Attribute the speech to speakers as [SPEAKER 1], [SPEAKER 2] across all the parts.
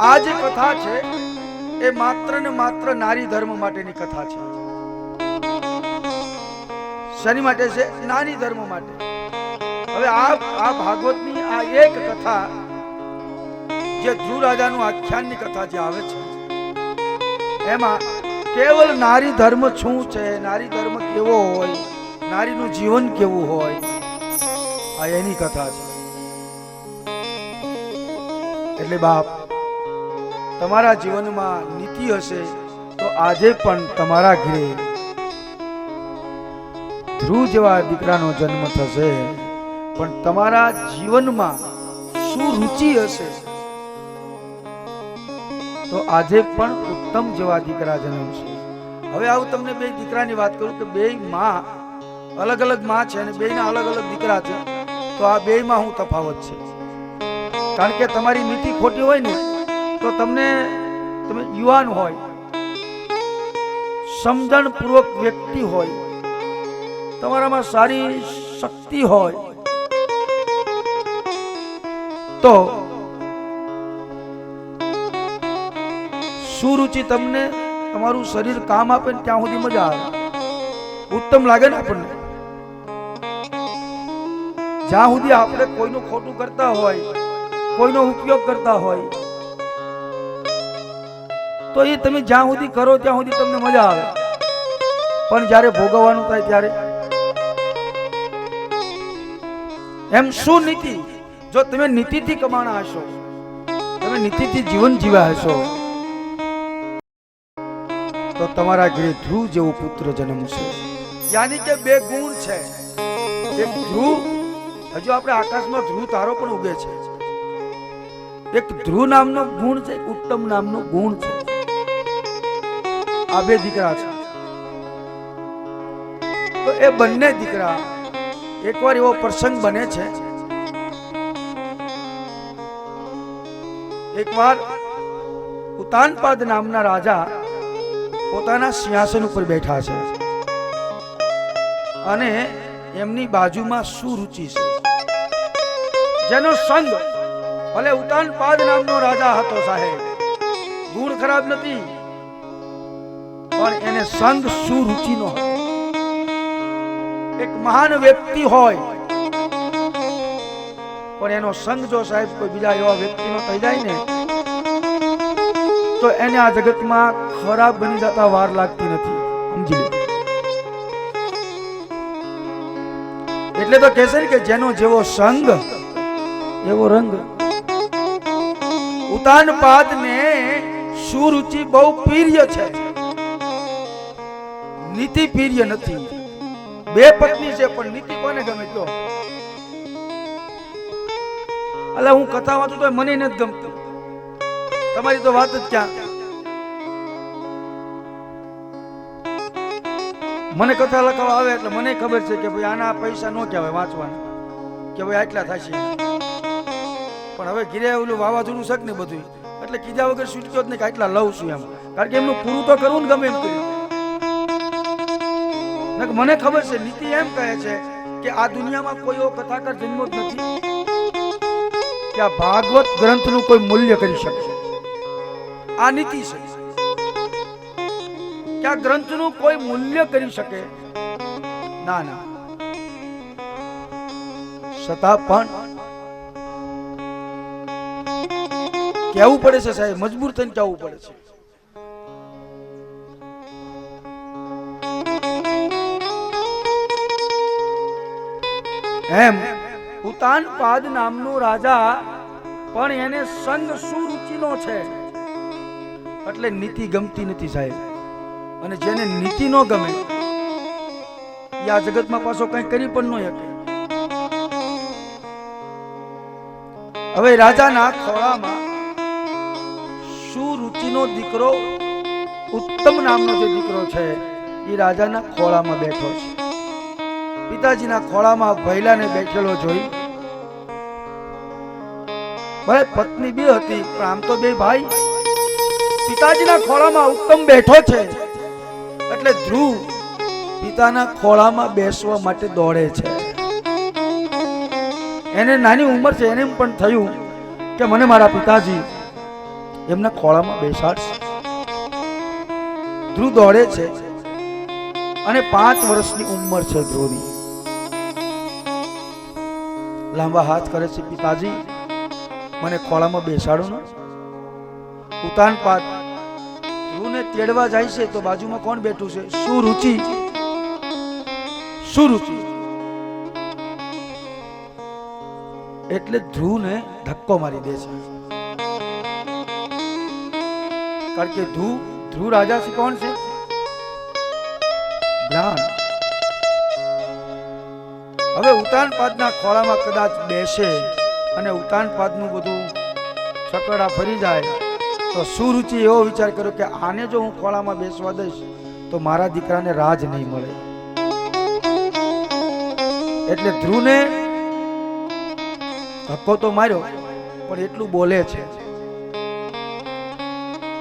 [SPEAKER 1] આ જે કથા છે, એ માત્ર ને માત્ર નારી ધર્મ માટેની કથા છે. શેની માટે છે? નારી ધર્મ માટે. હવે આ આ ભાગવતની આ એક કથા જે ધ્રુવ રાજાનું આખ્યાનની કથા જે આવે છે, એમાં કેવલ નારી ધર્મ શું છે? નારી ધર્મ કેવો હોય? નારીનું જીવન કેવું હોય? આ એની કથા છે. એટલે બાપ તમારા જીવનમાં નીતિ હશે, તો આજે પણ તમારા ઘરે ધ્રુવ જેવા દીકરાનો જન્મ થશે. પણ તમારા જીવનમાં શું રુચિ હશે? તો આજે પણ ઉત્તમ જેવા દીકરા જન્મશે. હવે આવું તમને બે દીકરાની વાત કરું કે બે માં અલગ અલગમાં છે અને બેયના અલગ અલગ દીકરા છે, તો આ બેયમાં હું તફાવત છે. કારણ કે તમારી નીતિ ખોટી હોય ને તો તમને, તમે યુવાન હોય, સમજણપૂર્વક વ્યક્તિ હોય, તમારામાં સારી શક્તિ હોય, તો સુરુચિ તમને તમારું શરીર કામ આપે ને ત્યાં સુધી મજા આવે. ઉત્તમ લાગે ને આપણને? જ્યાં સુધી આપણે કોઈનું ખોટું કરતા હોય, કોઈનો ઉપયોગ કરતા હોય તો એ તમે જ્યાં સુધી કરો ત્યાં સુધી તમને મજા આવે. પણ જ્યારે ભોગવવાનું થાય ત્યારે? એમ શું નીતિ? જો તમે નીતિથી કમાણા હશો, તમે નીતિથી જીવન જીવ્યા હશો, તો તમારા ઘરે ધ્રુવ જેવો પુત્ર જન્મશે યાની કે બે ગુણ છે. એક ધ્રુવ, હજુ આપણે આકાશમાં ધ્રુવ તારો પણ ઉગે છે. એક ધ્રુવ નામનો ગુણ છે ઉત્તમ નામનો ગુણ છે. આ બે દીકરા છે. તો એ બંને દીકરા એકવાર એવો પ્રસંગ બને છે. એકવાર ઉતાનપાદ નામના રાજા પોતાના સિંહાસન ઉપર બેઠા છે અને એમની બાજુમાં સુરુચિ છે. જેનો સંગ ભલે ઉતાનપાદ નામનો રાજા હતો સાહેબ, ગુણ ખરાબ નથી પણ એને સંગ સુરુચિનો એક મહાન વ્યક્તિ હોય, પણ એનો સંગ જો સાહેબ કોઈ બીજા એવા વ્યક્તિનો થઈ જાય ને, તો એને આ જગતમાં ખરાબ બની જતા વાર લાગતી નથી. સમજી લો. એટલે તો કહેશે ને કે જેનો જેવો સંગ, એવો રંગ. ઉતાન પાદ ને સુરુચિ બહુ પ્રિય છે. નીતિ પ્રિય નથી. બે પત્ની છે, પણ નીતિ કોને ગમે તો અલે, હું કથા વાંચું તો મને નથી ગમતું. તમારી તો વાત જ ક્યાં? મને કથા લખવા આવે એટલે મને ખબર છે કે ભાઈ આના પૈસા નો કહેવાય વાંચવાના, કે ભાઈ આટલા થશે. પણ હવે ઘીરે ઓલું વાવાઝોડું શક ને બધું એટલે કીધા વગર છૂટક્યો જ નહીં કે આટલા લઉં છું એમ. કારણ કે એમનું પૂરું તો કરવું ને ગમે એમ કર્યું. મને ખબર છે, નીતિ એમ કહે છે કે આ દુનિયામાં કોઈ એવો કથાકાર જન્મો નથી. કે આ ભાગવત ગ્રંથનું કોઈ મૂલ્ય કરી શકે આ નીતિ છે. કે આ ગ્રંથનું કોઈ મૂલ્ય કરી શકે? ના ના. છતાં પણ કેવું પડે છે સાહેબ? મજબૂર થઈને કેવું પડે છે? એમ. ઉતાનપાદ નામનો રાજા, પણ એને સંગ સુરુચિનો છે? એટલે નીતિ ગમતી નથી સાહેબ. અને જેને નીતિ ન ગમે, એ આ જગતમાં પાછો કઈ કરી પણ ન શકે. હવે રાજાના ખોળામાં સુરુચિનો દીકરો, ઉત્તમ નામનો જે દીકરો છે, એ રાજાના ખોળામાં બેઠો છે. પિતાજીના ખોળામાં ભૈલાને બેઠેલો જોઈ. ભાઈ પત્ની બે હતી, પણ આમ તો બે ભાઈ. પિતાજીના ખોળામાં ઉત્તમ બેઠો છે. એટલે ધ્રુવ પિતાના ખોળામાં બેસવા માટે દોડે છે. એને નાની ઉંમર છે, એને પણ થયું કે મને મારા પિતાજી એમના ખોળામાં બેસાડશે. ધ્રુવ દોડે છે અને પાંચ વર્ષની ઉંમર છે ધ્રુવની. લાંબા હાથ કરે છે પિતાજી. મને ખોળામાં બેસાડો ને. ઉતાન પાત. ધ્રુવને તેડવા જાય છે તો બાજુમાં કોણ બેઠું છે? સુરુચિ સુરુચિ એટલે ધ્રુવને ધક્કો મારી દે છે. કારણ કે ધ્રુવ ધ્રુવ રાજા છે કોણ છે? જ્ઞાન હવે ઉતાન પાદના ખોળામાં કદાચ બેસે અને ઉતાનપાદનું બધું છકડા ફરી જાય, તો સુરુચિ એવો વિચાર કર્યો કે આને જો હું ખોળામાં બેસવા દઈશ, તો મારા દીકરાને રાજ નહીં મળે. એટલે ધ્રુવને ધક્કો તો માર્યો, પણ એટલું બોલે છે.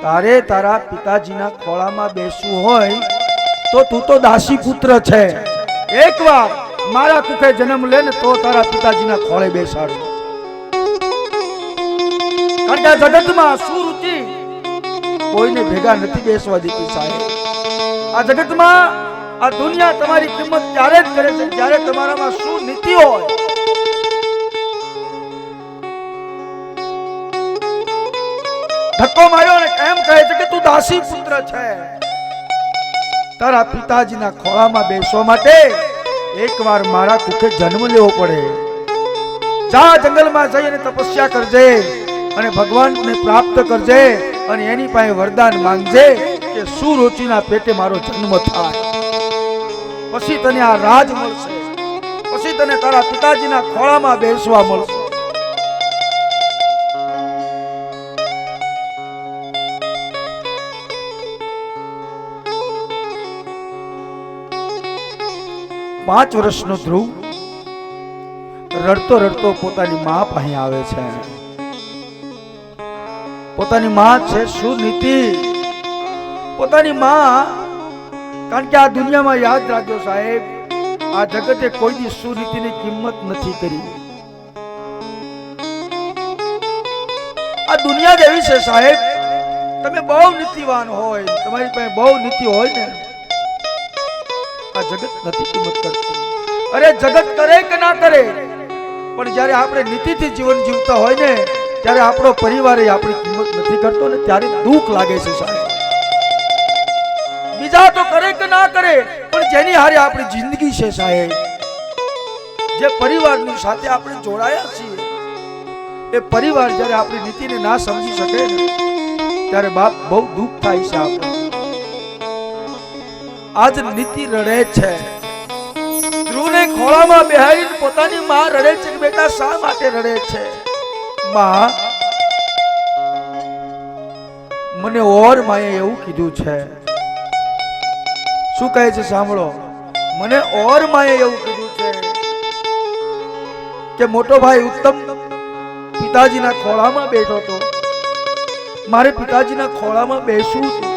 [SPEAKER 1] તારે તારા પિતાજીના ખોળામાં બેસવું હોય, તો તું તો દાસી પુત્ર છે એકવાર મારા કુખે જન્મ લે ને તો તારા પિતાજીના ખોળે બેસાડું. કારણ કે જગતમાં સુરુચિ કોઈને ભેગા નથી બેસવા દીધી સાહેબ. આ જગતમાં આ દુનિયા તમારી કિંમત ત્યારે જ કરે છે જ્યારે તમારામાં શું નીતિ હોય. ધક્કો માર્યો અને કેમ કહે છે કે તું દાસી પુત્ર છે. તારા પિતાજીના ખોળામાં બેસવા માટે એકવાર મારા કુખે જન્મ લેવો પડે. જા જંગલમાં જઈ અને તપસ્યા કરજે અને ભગવાનને પ્રાપ્ત કરજે અને એની પાસે વરદાન માંગજે કે સુરુચિના પેટે મારો જન્મ થાય. પછી તને આ રાજ મળશે. પછી તને તારા પિતાજીના ખોળામાં બેસવા મળશે. પાંચ વર્ષનો ધ્રુવ રડતો રડતો પોતાની મા પાસે આવે છે. પોતાની મા છે સુનીતિ પોતાની મા, કારણ કે આ દુનિયામાં યાદ રાખજો સાહેબ, આ જગતે કોઈ દી સુનીતિની કિંમત નથી કરી. આ દુનિયા જ એવી છે સાહેબ, તમે બહુ નીતિવાન હોય, તમારી પાસે બહુ નીતિ હોય ને આ જગત નથી કિંમત કરતું. અરે, જગત કરે કે ના કરે? પણ જ્યારે આપણે નીતિથી જીવન જીવતા હોય ને, ત્યારે આપણો પરિવાર એ આપણી કિંમત નથી કરતો ને ત્યારે દુઃખ લાગે છે સાહેબ. બીજા તો કરે કે ના કરે, પણ જેની હારે આપણી જિંદગી છે સાહેબ. જે પરિવારની સાથે આપણે જોડાયા છીએ, એ પરિવાર જ્યારે આપણી નીતિને ના સમજી શકે ને, ત્યારે બાપ બહુ દુઃખ થાય છે આપણે આજ નીતિ રડે છે. ધ્રુવને ખોળામાં બેહાડીને પોતાની માં રડે છે કે બેટા શા માટે રડે છે? માં, મને ઓર માએ એવું કીધું છે. શું કહે છે સાંભળો? મને ઓર માએ એવું કીધું છે કે મોટો ભાઈ ઉત્તમ પિતાજીના ખોળામાં બેઠો તો મારે પિતાજીના ખોળામાં બેસવું હતું.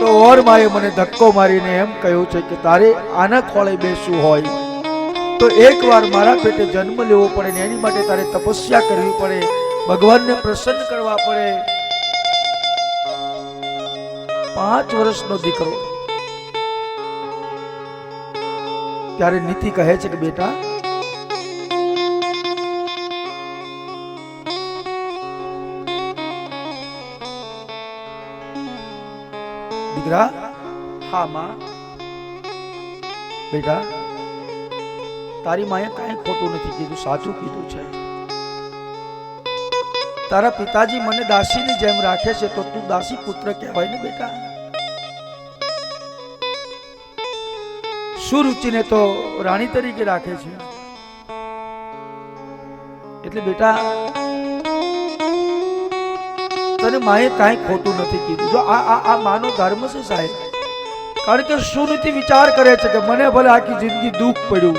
[SPEAKER 1] તો ઓર માએ મને ધક્કો મારીને એમ કહ્યું છે કે તારે આના ખોળે બેસવું હોય. તો એકવાર મારા પેટે જન્મ લેવો પડે ને એની માટે તારે તપસ્યા કરવી પડે, ભગવાનને પ્રસન્ન કરવા પડે. પાંચ વર્ષનો દીકરો. ત્યારે નીતિ કહે છે કે બેટા દીકરા હા માં બેટા તારી માએ કાંઈ ખોટું નથી કીધું સાચું કીધું છે. તારા પિતાજી મને દાસીની જેમ રાખે છે તો તું દાસી પુત્ર કહેવાય ને બેટા? સુરુચિને તો રાણી તરીકે રાખે છે? એટલે બેટા તને માએ કાંઈ ખોટું નથી કીધું. જો આ આ આ માનો ધર્મ છે સાહેબ, કારણ કે સુનીતિ વિચાર કરે છે કે મને ભલે આખી જિંદગી દુઃખ પડ્યું,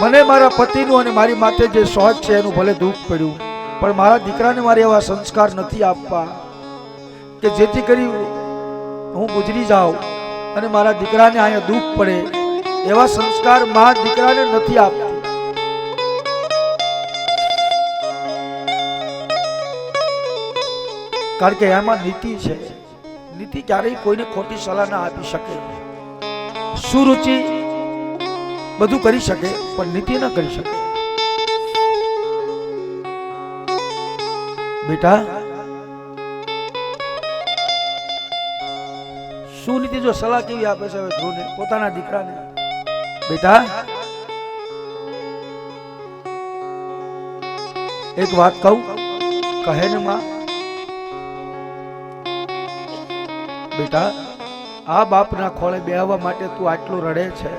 [SPEAKER 1] મને મારા પતિનું અને મારી માથે જે શોખ છે એનું ભલે દુઃખ પડ્યું, પણ મારા દીકરાને મારે એવા સંસ્કાર નથી આપવા કે જેથી કરી હું ગુજરી જાઉં અને મારા દીકરાને અહીંયા દુઃખ પડે, એવા સંસ્કાર મા દીકરાને નથી આપતી કારણ કે એમાં નીતિ છે. નીતિ ક્યારેય કોઈને ખોટી સલાહ ના આપી શકે. સુરુચિ બધું કરી શકે, પણ નીતિ ના કરી શકે. બેટા, શું નીતિ જો સલાહ કેવી આપે છે હવે ધ્રુવને, પોતાના દીકરાને? બેટા, એક વાત કહું, કહે ને માં બેટા, આ બાપના ખોળે બેહવા માટે તું આટલું રડે છે?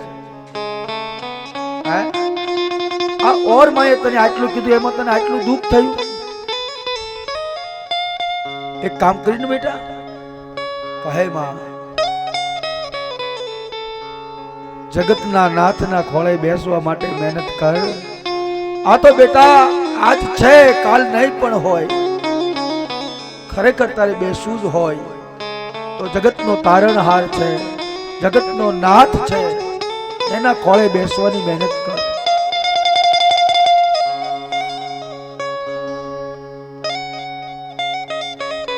[SPEAKER 1] આ ઓર માએ તને આટલું કીધું, એમાં તને આટલું દુઃખ થયું? એક કામ કરીને બેટા, કહે માં, જગતના નાથના ખોળે બેસવા માટે મહેનત કર. આ તો બેટા, આજ છે, કાલ નહીં પણ હોય. ખરેખર તારે બેસવું જ હોય. તો જગતનો તારણહાર છે. જગતનો નાથ છે. એના ખોળે બેસવાની મહેનત કર.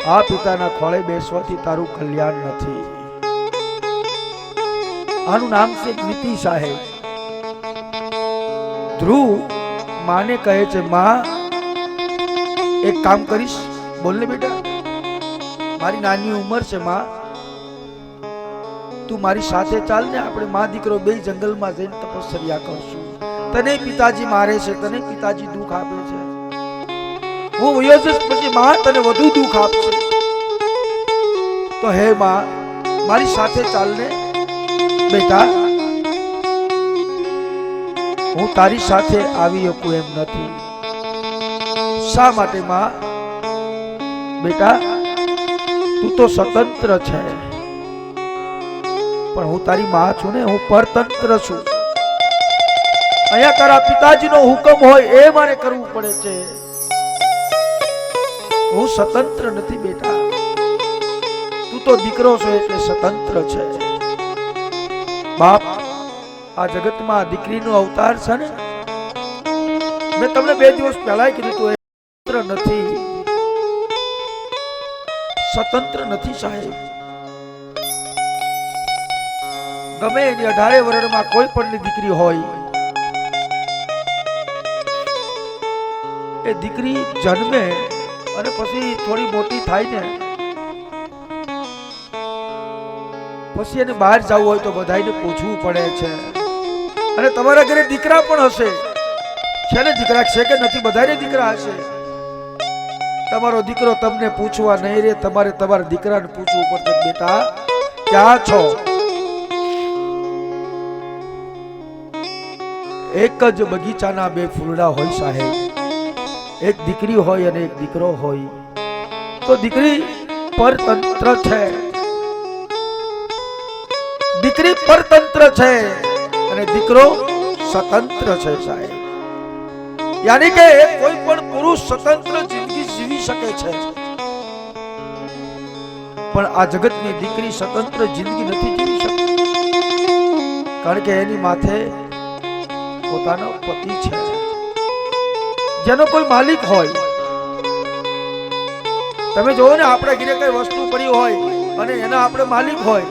[SPEAKER 1] આ પિતાના ખોળે બેસવાથી તારું કલ્યાણ નથી. આનું નામ છે નીતિ સાહેબ. ધ્રુવ માને કહે છે, માં, એક કામ કરીશ. બોલ ને બેટા. મારી નાની ઉંમર છે, માં. તું મારી સાથે ચાલ ને, આપણે માં દીકરો બે જંગલમાં જઈને તપસ્યા કરશું. તને પિતાજી મારે છે, તને પિતાજી દુઃખ આપે છે. હું વયો જઈશ, પછી માં તને વધુ દુઃખ આપશે. તો હે, માં, મારી સાથે ચાલ ને, બેટા. હું તારી સાથે આવી શકું એમ નથી. શા માટે, માં? બેટા તું તો સ્વતંત્ર છે. પણ હું તારી માં છું ને, હું પરતંત્ર છું. અહીંયા તારા પિતાજીનો હુકમ હોય એ મારે કરવું પડે છે. હું સ્વતંત્ર નથી બેટા. તું તો દીકરો છો એટલે સ્વતંત્ર છે. બાપ, આ જગતમાં દીકરીનો અવતાર છે ને? મેં તમને બે દિવસ પહેલા કીધું તું સ્વતંત્ર નથી. સ્વતંત્ર નથી સાહેબ. ગમે એની અઢારે વર્ણમાં કોઈ પણ દીકરી હોય, એ દીકરી જન્મે અને પછી થોડી મોટી થાય ને, પછી એને બહાર જવું હોય તો બધાને પૂછવું પડે છે. અને તમારા ઘરે દીકરા પણ હશે. છે ને દીકરા છે કે નથી? બધાને દીકરા હશે. તમારો દીકરો તમને પૂછવા નહીં રે, તમારે તમારા દીકરાને પૂછવું પડશે. બેટા, ક્યાં છો? એક જ બગીચાના બે ફૂલડા હોય સાહેબ. એક દીકરી હોય અને એક દીકરો હોય. તો દીકરી પરતંત્ર છે. દીકરી પરતંત્ર છે અને દીકરો સ્વતંત્ર છે સાહેબ. યાની કે કોઈ પણ પુરુષ સ્વતંત્ર જિંદગી શકે છે. પણ આ જગતની દીકરી સ્વતંત્ર જિંદગી નથી જીવી શકતી. કારણ કે એની માથે પોતાનો પતિ છે. જેનો કોઈ માલિક હોય. તમે જોવો ને, આપણે ઘરે કઈ વસ્તુ પડી હોય અને એના આપણે માલિક હોય,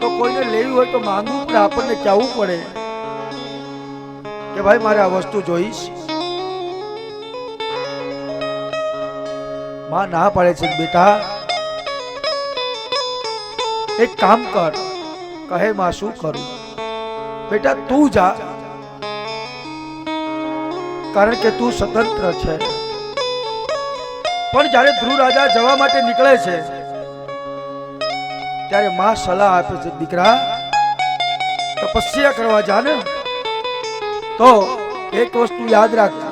[SPEAKER 1] તો કોઈને લેવી હોય તો માંગવું પડે આપણને કહેવું પડે કે ભાઈ, મારે આ વસ્તુ જોઈશ. માં ના પાડે છે બેટા. એક કામ કર, કહે માં શું કરું? બેટા, તું જા. કારણ કે તું સ્વતંત્ર છે. પણ જ્યારે ધ્રુવ રાજા જવા માટે નીકળે છે, ત્યારે માં સલાહ આપે છે, દીકરા, તપસ્યા કરવા જા ને. તો એક વસ્તુ યાદ રાખ.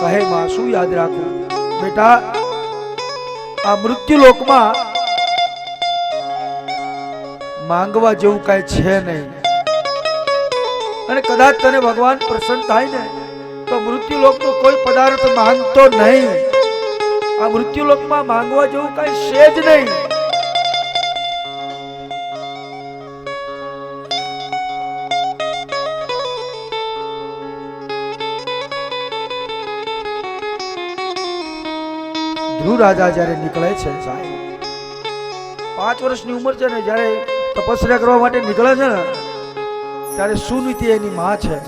[SPEAKER 1] કહે, માં, શું યાદ રાખું? બેટા, આ મૃત્યુ લોકમાં માંગવા જેવું કઈ છે નહીં. અને કદાચ તને ભગવાન પ્રસન્ન થાય ને, તો મૃત્યુ લોકનો કોઈ પદાર્થ માંગતો નહીં. આ મૃત્યુ લોકમાં માંગવા જેવું કઈ છે જ નહીં. રાજા જ્યારે નીકળે છે, સાહેબ, પાંચ વર્ષની ઉંમર છે ને, જ્યારે તપસ્યા કરવા માટે નીકળે છે ને, ત્યારે સુનીતિ એની માં છે.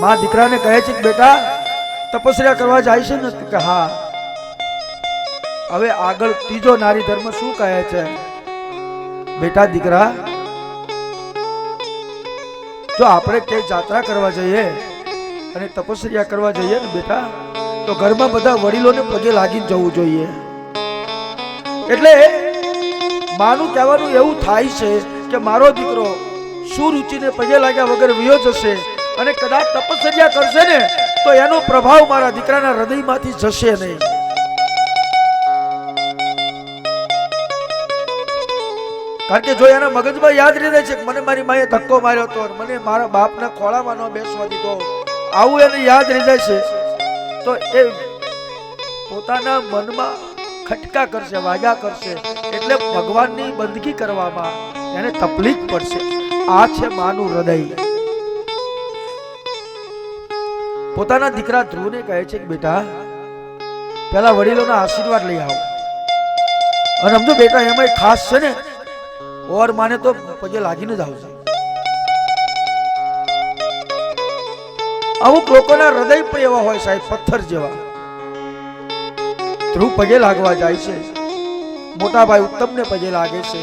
[SPEAKER 1] માં દીકરાને કહે છે કે, બેટા, તપસ્યા કરવા જાય છે ને? કે, હા. હવે આગળ ત્રીજો નારી ધર્મ શું કહે છે? બેટા, દીકરા, જો આપણે ક્યાંય જાત્રા કરવા જઈએ અને તપસ્યા કરવા જઈએ ને, બેટા તો ઘરમાં બધા વડીલોને પગે લાગીને જવું જોઈએ. એટલે માનું કહેવાનું એવું થાય છે કે મારો દીકરો સુરુચિને પગે લાગ્યા વગર વિયો જશે અને કદાચ તપસ્યા કરશે ને, તો એનો પ્રભાવ મારા દીકરાના હૃદયમાંથી જશે નહીં. કારણ કે જો એના મગજમાં યાદ રહી જાય છે મને મારી માએ ધક્કો માર્યો હતો મને મારા બાપને ખોળામાં ન બેસવા દીધો, આવું એને યાદ રહી જાય છે. તો એ પોતાના મનમાં ખટકા કરશે વાગા કરશે. એટલે ભગવાનની બંદગી કરવામાં એને તકલીફ પડશે. આ છે માનું હૃદય. પોતાના દીકરા ધ્રુવને કહે છે કે, બેટા, પેલા વડીલોના આશીર્વાદ લઈ આવો. અને સમજો બેટા એમાં ખાસ છે ને, ઓર માને તો પગે લાગીને જ આવશે અમુક લોકોના હૃદય પણ એવા હોય સાહેબ, પથ્થર જેવા. ધ્રુવ પગે લાગવા જાય છે. મોટા ભાઈ ઉત્તમને પગે લાગે છે.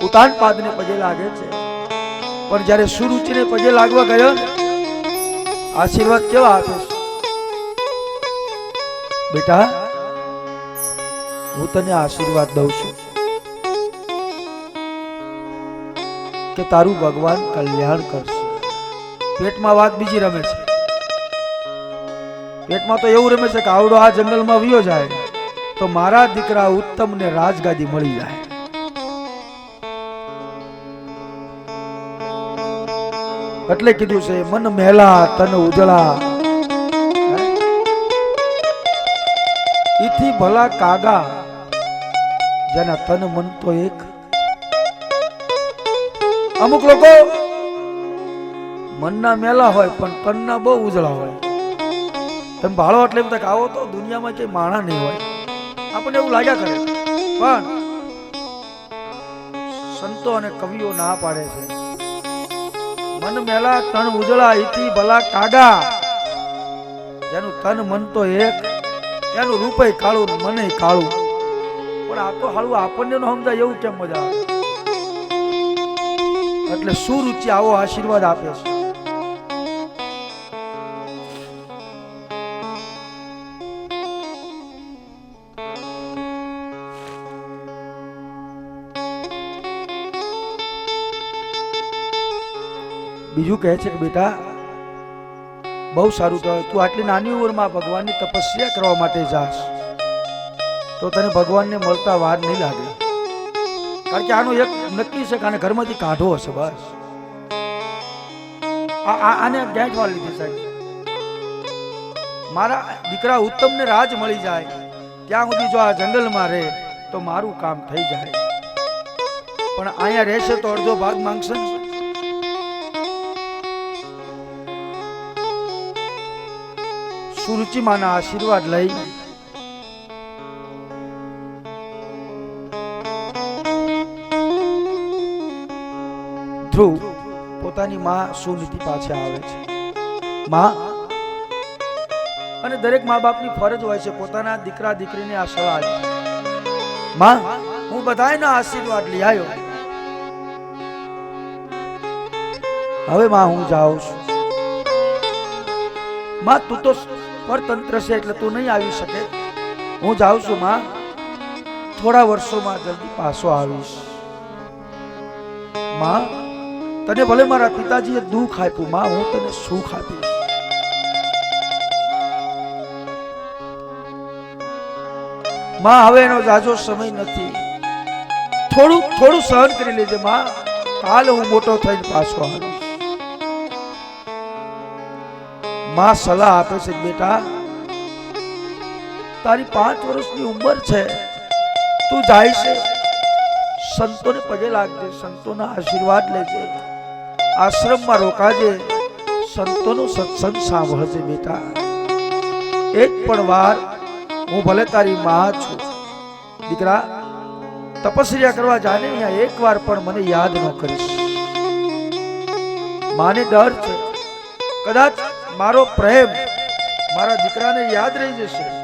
[SPEAKER 1] ઉતાન પાદને પગે લાગે છે. પણ જ્યારે સુરુચિને પગે લાગવા ગયો, આશીર્વાદ કેવા આપે બેટા, હું તને આશીર્વાદ દઉં છું કે તારું ભગવાન કલ્યાણ કરશે. પેટમાં વાત બીજી રમે છે. પેટમાં તો એવું રમે છે કે આવડો આ જંગલમાં વિયો જાય, તો મારા દીકરા ઉત્તમ ને રાજગાદી મળી જાય. એટલે કીધું છે, મન મહેલા, તન ઉજળા. ઈથી ભલા કાગા, જેના તન મન તો એક. અમુક લોકો મનના મેલા હોય, પણ તનના બહુ ઉજળા હોય. તમે ભાળો એટલે એમ તક આવો તો દુનિયામાં કઈ માણા નહીં હોય. આપણને એવું લાગ્યા કરે પણ સંતો અને કવિઓ ના પાડે છે. મન મેલા તન ઉજળા ઇતિ ભલા કાગા. જેનું તન મન તો એક, એનું રૂપે કાળું મને કાળું. પણ આ તો હાલું આપણને નો સમજાય એવું કેમ મજા આવે? એટલે સુરુચિ આવો આશીર્વાદ આપે છે. બીજું કહે છે કે બેટા, બહુ સારું કહેવાય તું આટલી નાની ઉંમરમાં ભગવાનની તપસ્યા કરવા માટે જાશ. તો તને ભગવાનને મળતા વાર નહીં લાગે. કારણ કે આનું એક નક્કી છે કે ઘરમાંથી કાઢો હશે બસ. આને ગેંઠવા લીધી સાહેબ. મારા દીકરા ઉત્તમને રાજ મળી જાય. ત્યાં સુધી જો આ જંગલમાં રહે, તો મારું કામ થઈ જાય. પણ અહીંયા રહેશે તો અડધો ભાગ માંગશે સુરુચિમાના આશીર્વાદ લઈ ધ્રુવ પોતાની માં સુનીતિ પાસે આવે છે. માં? અને દરેક મા બાપની ફરજ હોય છે પોતાના દીકરા દીકરીને આ સલાહ. માં, હું બધાયના આશીર્વાદ લઈ આવ્યો. હવે માં, હું જાઉં છું. માં, તું તો પરતંત્ર છે એટલે તું નહીં આવી શકે. હું જાઉં છું માં. થોડા વર્ષોમાં જલ્દી પાછો આવીશ. માં, તને ભલે મારા પિતાજીએ દુઃખ આપ્યું, માં, હું તને સુખ આપીશ. માં, હવે એનો જાજો સમય નથી. થોડું થોડું સહન કરી લેજે, માં. કાલ હું મોટો થઈને પાછો આવીશ. માં સલાહ આપે છે, બેટા. તારી પાંચ વર્ષની ઉંમર છે. તું જાય છે. સંતોને પગે લાગજે, સંતોના આશીર્વાદ લેજે. આશ્રમમાં રોકાજે. સંતોનો સત્સંગ સાંભળજે, બેટા. એક પણ વાર હું ભલે તારી માં છું. દીકરા, તપસ્યા કરવા જાને અહીંયા એક વાર પણ મને યાદ ન કરીશ. માને ડર છે. કદાચ મારો પ્રેમ મારા દીકરાને યાદ રહી જશે.